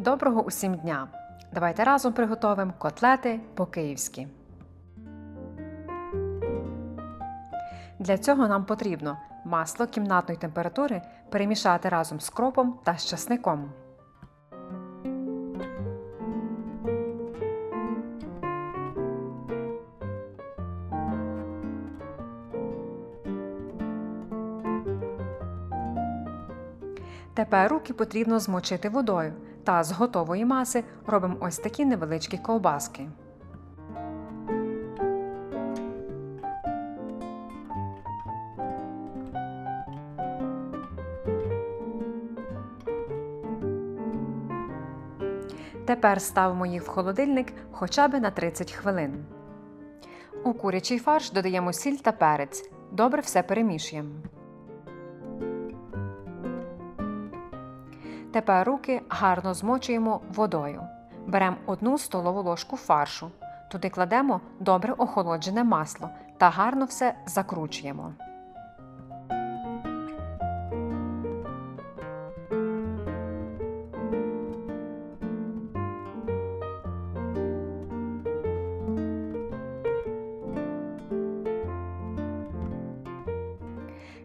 Доброго усім дня! Давайте разом приготовимо котлети по-київськи. Для цього нам потрібно масло кімнатної температури перемішати разом з кропом та з часником. Тепер руки потрібно змочити водою та з готової маси робимо ось такі невеличкі ковбаски. Тепер ставимо їх в холодильник хоча б на 30 хвилин. У курячий фарш додаємо сіль та перець. Добре все перемішуємо. Тепер руки гарно змочуємо водою. Беремо одну столову ложку фаршу. Туди кладемо добре охолоджене масло та гарно все закручуємо.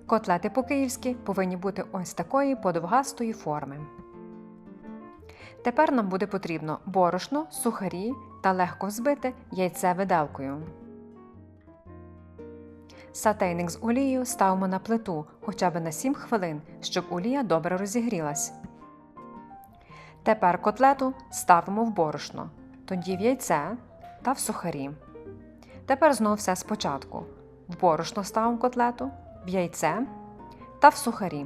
Котлети по-київськи повинні бути ось такої подовгастої форми. Тепер нам буде потрібно борошно, сухарі та легко взбите яйце виделкою. Сатейник з олією ставимо на плиту хоча б на 7 хвилин, щоб олія добре розігрілась. Тепер котлету ставимо в борошно, тоді в яйце та в сухарі. Тепер знову все спочатку. В борошно ставимо котлету, в яйце та в сухарі.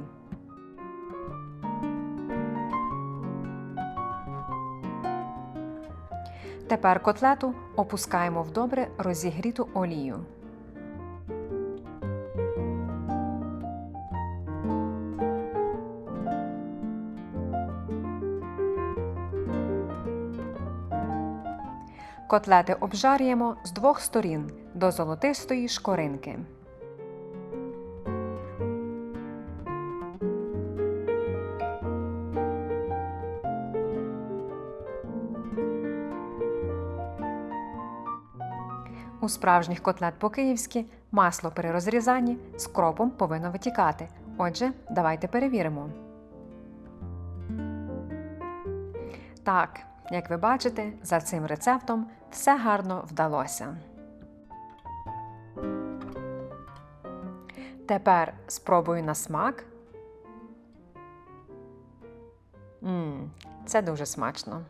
Тепер котлету опускаємо в добре розігріту олію. Котлети обжарюємо з двох сторін до золотистої шкоринки. У справжніх котлет по-київськи масло при розрізанні з кропом повинно витікати. Отже, давайте перевіримо. Так, як ви бачите, за цим рецептом все гарно вдалося. Тепер спробую на смак. Мм, це дуже смачно.